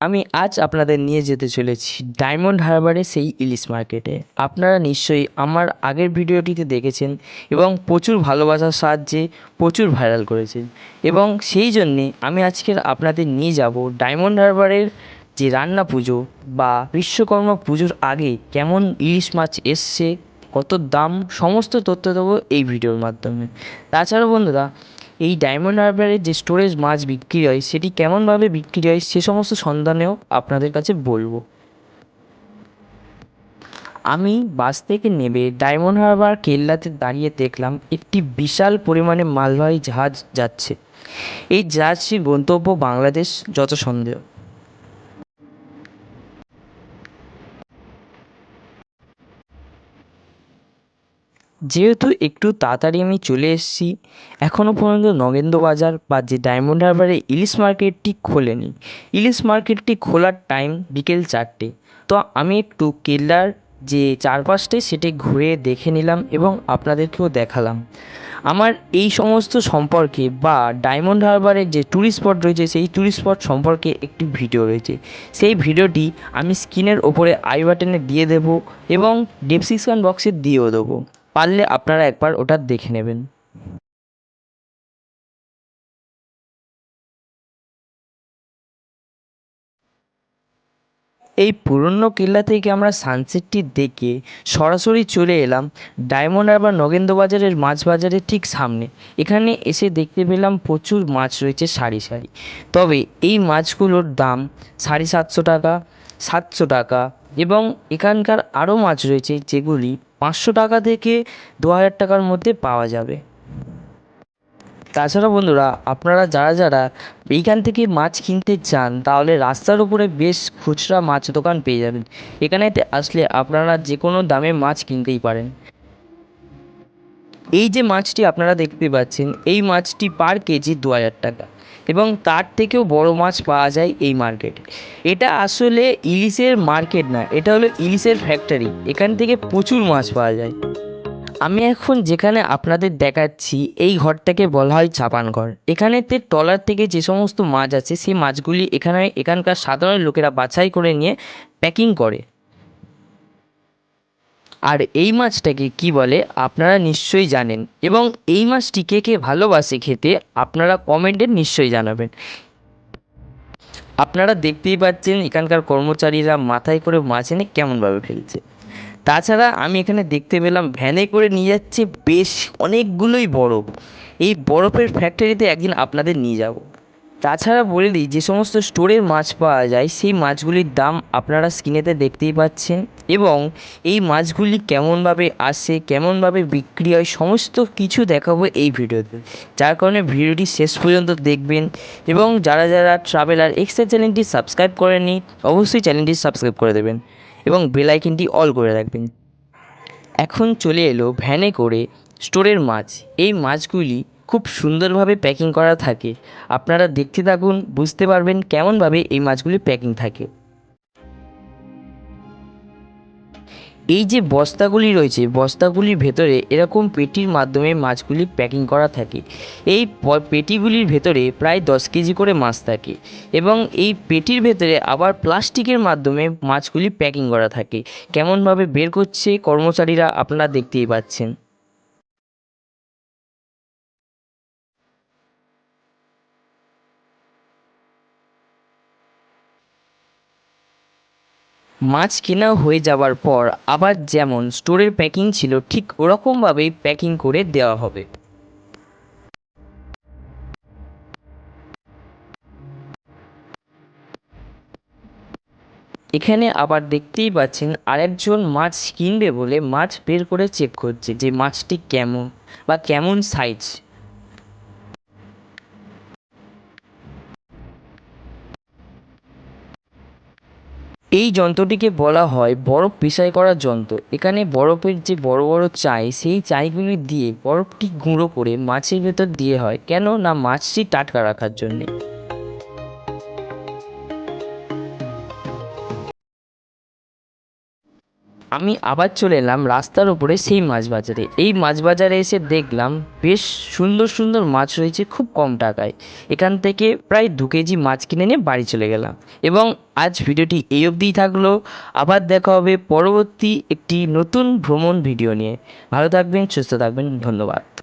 আমি আজ আপনাদের নিয়ে যেতে চলেছি ডায়মন্ড হারবারে সেই ইলিশ মার্কেটে আপনারা নিশ্চয়ই আমার আগের ভিডিওটিতে দেখেছেন এবং প্রচুর ভালোবাসার সাহায্যে প্রচুর ভাইরাল করেছেন। এবং সেই জন্যে আমি আজকের আপনাদের নিয়ে যাব ডায়মন্ড হারবারের যে রান্না পুজো বা বিশ্বকর্মা পুজোর আগে কেমন ইলিশ মাছ এসছে, কত দাম, সমস্ত তথ্য দেবো এই ভিডিওর মাধ্যমে। তাছাড়াও বন্ধুরা এই ডায়মন্ড হারবারে যে স্টোরেজ মাছ বিক্রি হয়, সেটি কেমনভাবে বিক্রি হয়, সে সমস্ত সন্ধানেও আপনাদের কাছে বলব। আমি বাস থেকে নেমে ডায়মন্ড হারবার কেল্লাতে দাঁড়িয়ে দেখলাম, একটি বিশাল পরিমাণে মালবাহী জাহাজ যাচ্ছে। এই জাহাজটির গন্তব্য বাংলাদেশ, যত সন্দেহ। যেহেতু একটু তাড়াতাড়ি আমি চলে এসেছি, এখনও পর্যন্ত নগেন্দ্র বাজার বা যে ডায়মন্ড হারবারে ইলিশ মার্কেটটি খোলেনি। ইলিশ মার্কেটটি খোলার টাইম বিকেল চারটে। তো আমি একটু কেল্লার যে চারপাশটি সেটি ঘুরে দেখে নিলাম এবং আপনাদেরকেও দেখালাম। আমার এই সমস্ত সম্পর্কে বা ডায়মন্ড হারবারের যে ট্যুরিস্ট স্পট রয়েছে, সেই ট্যুরিস্ট স্পট সম্পর্কে একটি ভিডিও রয়েছে। সেই ভিডিওটি আমি স্ক্রিনের ওপরে আই বাটনে দিয়ে দেবো এবং ডেসক্রিপশন বক্সে দিয়েও দেবো। পারলে আপনারা একবার ওটা দেখে নেবেন। এই পুরনো কেল্লা থেকে আমরা সানসেটটি দেখে সরাসরি চলে এলাম ডায়মন্ড হারবার নগেন্দ্র বাজারের মাছ বাজারের ঠিক সামনে। এখানে এসে দেখতে পেলাম প্রচুর মাছ রয়েছে সারি সারি। তবে এই মাছগুলোর দাম সাড়ে সাতশো টাকা সাতশো টাকা এবং এখানকার আরও মাছ রয়েছে যেগুলি পাঁচশো টাকা থেকে দু হাজার টাকার মধ্যে পাওয়া যাবে। তাছাড়া বন্ধুরা, আপনারা যারা যারা এইখান থেকে মাছ কিনতে চান, তাহলে রাস্তার উপরে বেশ খুচরা মাছ দোকান পেয়ে যাবেন। এখানেতে আসলে আপনারা যে কোনো দামে মাছ কিনতেই পারেন। এই যে মাছটি আপনারা দেখতে পাচ্ছেন, এই মাছটি পার কেজি দু হাজার টাকা এবং তার থেকেও বড় মাছ পাওয়া যায় এই মার্কেটে। এটা আসলে ইলিশের মার্কেট না, এটা হলো ইলিশের ফ্যাক্টরি এখান থেকে প্রচুর মাছ পাওয়া যায়। আমি এখন যেখানে আপনাদের দেখাচ্ছি, এই ঘরটাকে বলা হয় চাপান ঘর। এখানেতে ট্রলার থেকে যে সমস্ত মাছ আছে, সেই মাছগুলি এখানে, এখানকার সাধারণ লোকেরা বাছাই করে নিয়ে প্যাকিং করে। আর এই মাছটাকে কি বলে আপনারা নিশ্চয়ই জানেন এবং এই মাছটি কে কে ভালোবাসে খেতে আপনারা কমেন্টে নিশ্চয়ই জানাবেন। আপনারা দেখতেই পাচ্ছেন এখানকার কর্মচারীরা মাথায় করে মাছ এনে কেমনভাবে ফেলছে। তাছাড়া আমি এখানে দেখতে পেলাম ভ্যানে করে নিয়ে যাচ্ছে বেশ অনেকগুলোই বরফ। এই বরফের ফ্যাক্টরিতে একদিন আপনাদের নিয়ে যাব। তাছাড়া বলে দিই, যে সমস্ত স্টোরের মাছ পাওয়া যায়, সেই মাছগুলির দাম আপনারা স্ক্রিনেতে দেখতেই পাচ্ছেন এবং এই মাছগুলি কেমনভাবে আসে, কেমনভাবে বিক্রি হয়, সমস্ত কিছু দেখাবো এই ভিডিওতে। যার কারণে ভিডিওটি শেষ পর্যন্ত দেখবেন এবং যারা যারা ট্রাভেলার এক্সট্রা চ্যানেলটি সাবস্ক্রাইব করেনি অবশ্যই চ্যানেলটি সাবস্ক্রাইব করে দেবেন এবং বেল আইকনটি অল করে রাখবেন। এখন চলে এলো ভ্যানে করে স্টোরের মাছ। এই মাছগুলি খুব সুন্দরভাবে প্যাকিং করা থাকে। আপনারা দেখতে থাকুন, বুঝতে পারবেন কেমনভাবে এই মাছগুলি প্যাকিং থাকে। এই যে বস্তাগুলি রয়েছে, বস্তাগুলির ভেতরে এরকম পেটির মাধ্যমে মাছগুলি প্যাকিং করা থাকে। এই পেটিগুলির ভেতরে প্রায় দশ কেজি করে মাছ থাকে এবং এই পেটির ভেতরে আবার প্লাস্টিকের মাধ্যমে মাছগুলি প্যাকিং করা থাকে। কেমনভাবে বের করছে কর্মচারীরা, আপনারা দেখতেই পাচ্ছেন। মাছ কেনা হয়ে যাওয়ার পর আবার যেমন স্টোরের প্যাকিং ছিল, ঠিক ওরকমভাবেই প্যাকিং করে দেওয়া হবে। এখানে আবার দেখতেই পাচ্ছেন আরেকজন মাছ কিনবে বলে মাছ বের করে চেক করছে যে মাছটি কেমন বা কেমন সাইজ এই যন্ত্রটিকে বলা হয় বরফ পেশাই করার যন্ত্র। এখানে বরফের যে বড় বড় চাই, সেই চাইগুলি দিয়ে বরফটি গুঁড়ো করে মাছের ভেতর দিয়ে হয় কেন না মাছটি টাটকা রাখার জন্যে। আমি আবার চলে এলাম রাস্তার ওপরে সেই মাছ বাজারে। এই মাছ বাজারে এসে দেখলাম বেশ সুন্দর সুন্দর মাছ রয়েছে খুব কম টাকায়। এখান থেকে প্রায় দু কেজি মাছ কিনে নিয়ে বাড়ি চলে গেলাম। এবং আজ ভিডিওটি এই অবধিই থাকল। আবার দেখা হবে পরবর্তী একটি নতুন ভ্রমণ ভিডিও নিয়ে। ভালো থাকবেন, সুস্থ থাকবেন, ধন্যবাদ।